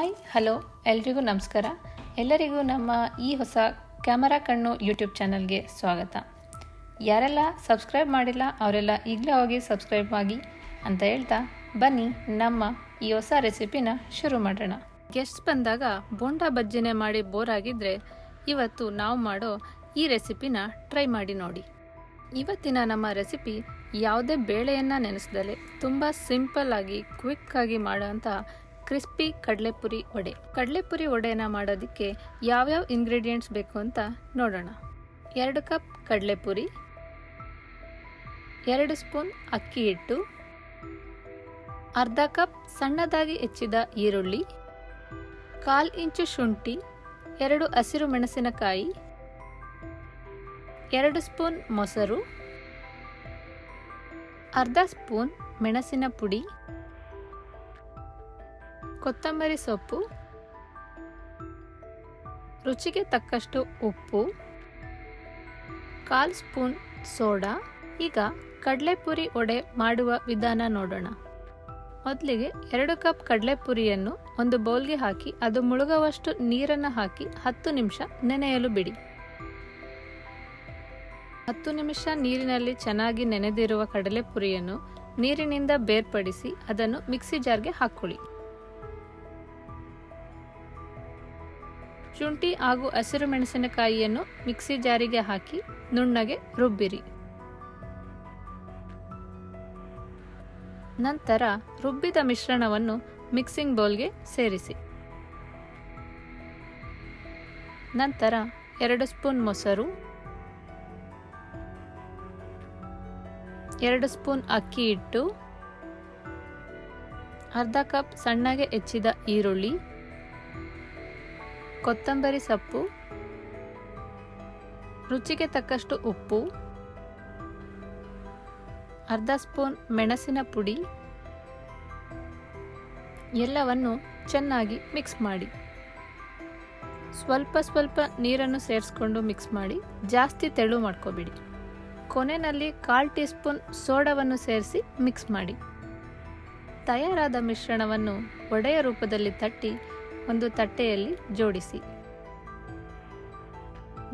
Hi, hello, ಎಲ್ರಿಗೂ ನಮಸ್ಕಾರ. ಎಲ್ಲರಿಗೂ ನಮ್ಮ ಈ ಹೊಸ ಕ್ಯಾಮರಾ ಕಣ್ಣು ಯೂಟ್ಯೂಬ್ ಚಾನಲ್ಗೆ ಸ್ವಾಗತ. ಯಾರೆಲ್ಲ ಸಬ್ಸ್ಕ್ರೈಬ್ ಮಾಡಿಲ್ಲ, ಅವರೆಲ್ಲ ಈಗಲೇ ಹೋಗಿ ಸಬ್ಸ್ಕ್ರೈಬ್ ಆಗಿ ಅಂತ ಹೇಳ್ತಾ ಬನ್ನಿ, ನಮ್ಮ ಈ ಹೊಸ ರೆಸಿಪಿನ ಶುರು ಮಾಡೋಣ. ಗೆಸ್ಟ್ ಬಂದಾಗ ಬೋಂಡಾ ಬಜ್ಜಿನೇ ಮಾಡಿ ಬೋರ್ ಆಗಿದ್ರೆ ಇವತ್ತು ನಾವು ಮಾಡೋ ಈ ರೆಸಿಪಿನ ಟ್ರೈ ಮಾಡಿ ನೋಡಿ. ಇವತ್ತಿನ ನಮ್ಮ ರೆಸಿಪಿ ಯಾವುದೇ ಬೇಳೆಯನ್ನು ನೆನೆಸ್ದಲೆ ತುಂಬ ಸಿಂಪಲ್ ಆಗಿ ಕ್ವಿಕ್ ಆಗಿ ಮಾಡೋಂಥ ಕ್ರಿಸ್ಪಿ ಕಡಲೆಪುರಿ ವಡೆ. ಕಡಲೆಪುರಿ ವಡೆನ ಮಾಡೋದಕ್ಕೆ ಯಾವ್ಯಾವ ಇಂಗ್ರೀಡಿಯೆಂಟ್ಸ್ ಬೇಕು ಅಂತ ನೋಡೋಣ. ಎರಡು ಕಪ್ ಕಡಲೆಪುರಿ, ಎರಡು ಸ್ಪೂನ್ ಅಕ್ಕಿ ಹಿಟ್ಟು, ಅರ್ಧ ಕಪ್ ಸಣ್ಣದಾಗಿ ಹೆಚ್ಚಿದ ಈರುಳ್ಳಿ, ಕಾಲ್ ಇಂಚು ಶುಂಠಿ, ಎರಡು ಹಸಿರು ಮೆಣಸಿನಕಾಯಿ, ಎರಡು ಸ್ಪೂನ್ ಮೊಸರು, ಅರ್ಧ ಸ್ಪೂನ್ ಮೆಣಸಿನ ಪುಡಿ ಕೊತ್ತಂಬರಿ ಸೊಪ್ಪು, ರುಚಿಗೆ ತಕ್ಕಷ್ಟು ಉಪ್ಪು, ಕಾಲ್ ಸ್ಪೂನ್ ಸೋಡಾ, ಈಗ ಕಡಲೆಪುರಿ ಒಡೆ ಮಾಡುವ ವಿಧಾನ ನೋಡೋಣ. ಮೊದಲಿಗೆ ಎರಡು ಕಪ್ ಕಡಲೆಪುರಿಯನ್ನು ಒಂದು ಬೌಲ್ಗೆ ಹಾಕಿ, ಅದು ಮುಳುಗುವಷ್ಟು ನೀರನ್ನು ಹಾಕಿ ಹತ್ತು ನಿಮಿಷ ನೆನೆಯಲು ಬಿಡಿ. ಹತ್ತು ನಿಮಿಷ ನೀರಿನಲ್ಲಿ ಚೆನ್ನಾಗಿ ನೆನೆದಿರುವ ಕಡಲೆಪುರಿಯನ್ನು ನೀರಿನಿಂದ ಬೇರ್ಪಡಿಸಿ, ಅದನ್ನು ಮಿಕ್ಸಿ ಜಾರ್ಗೆ ಹಾಕೊಳ್ಳಿ ಶುಂಠಿ ಹಾಗೂ ಹಸಿರು ಮೆಣಸಿನಕಾಯಿಯನ್ನು ಮಿಕ್ಸಿ ಜಾರಿಗೆ ಹಾಕಿ ನುಣ್ಣಗೆ ರುಬ್ಬಿರಿ. ನಂತರ ರುಬ್ಬಿದ ಮಿಶ್ರಣವನ್ನು ಮಿಕ್ಸಿಂಗ್ ಬೌಲ್ಗೆ ಸೇರಿಸಿ. ನಂತರ ಎರಡು ಸ್ಪೂನ್ ಮೊಸರು, ಎರಡು ಸ್ಪೂನ್ ಅಕ್ಕಿ ಹಿಟ್ಟು, ಅರ್ಧ ಕಪ್ ಸಣ್ಣಗೆ ಹೆಚ್ಚಿದ ಈರುಳ್ಳಿ ಕೊತ್ತಂಬರಿ ಸೊಪ್ಪು, ರುಚಿಗೆ ತಕ್ಕಷ್ಟು ಉಪ್ಪು, ಅರ್ಧ ಸ್ಪೂನ್ ಮೆಣಸಿನ ಪುಡಿ, ಎಲ್ಲವನ್ನು ಚೆನ್ನಾಗಿ ಮಿಕ್ಸ್ ಮಾಡಿ. ಸ್ವಲ್ಪ ಸ್ವಲ್ಪ ನೀರನ್ನು ಸೇರಿಸ್ಕೊಂಡು ಮಿಕ್ಸ್ ಮಾಡಿ ಜಾಸ್ತಿ ತೆಳು ಮಾಡ್ಕೋಬಿಡಿ. ಕೊನೆಯಲ್ಲಿ ಕಾಲು ಟೀ ಸ್ಪೂನ್ ಸೋಡಾವನ್ನು ಸೇರಿಸಿ ಮಿಕ್ಸ್ ಮಾಡಿ. ತಯಾರಾದ ಮಿಶ್ರಣವನ್ನು ಒಡೆಯ ರೂಪದಲ್ಲಿ ತಟ್ಟಿ ಒಂದು ತಟ್ಟೆಯಲ್ಲಿ ಜೋಡಿಸಿ.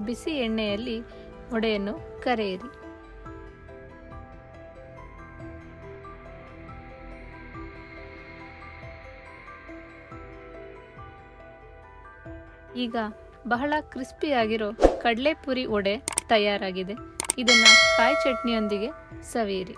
ಬಿಸಿ ಎಣ್ಣೆಯಲ್ಲಿ ಒಡೆಯನ್ನು ಕರೆಯಿರಿ. ಈಗ ಬಹಳ ಕ್ರಿಸ್ಪಿಯಾಗಿರೋ ಕಡಲೆಪುರಿ ಒಡೆ ತಯಾರಾಗಿದೆ. ಇದನ್ನು ಕಾಯಿ ಚಟ್ನಿಯೊಂದಿಗೆ ಸವಿಯಿರಿ.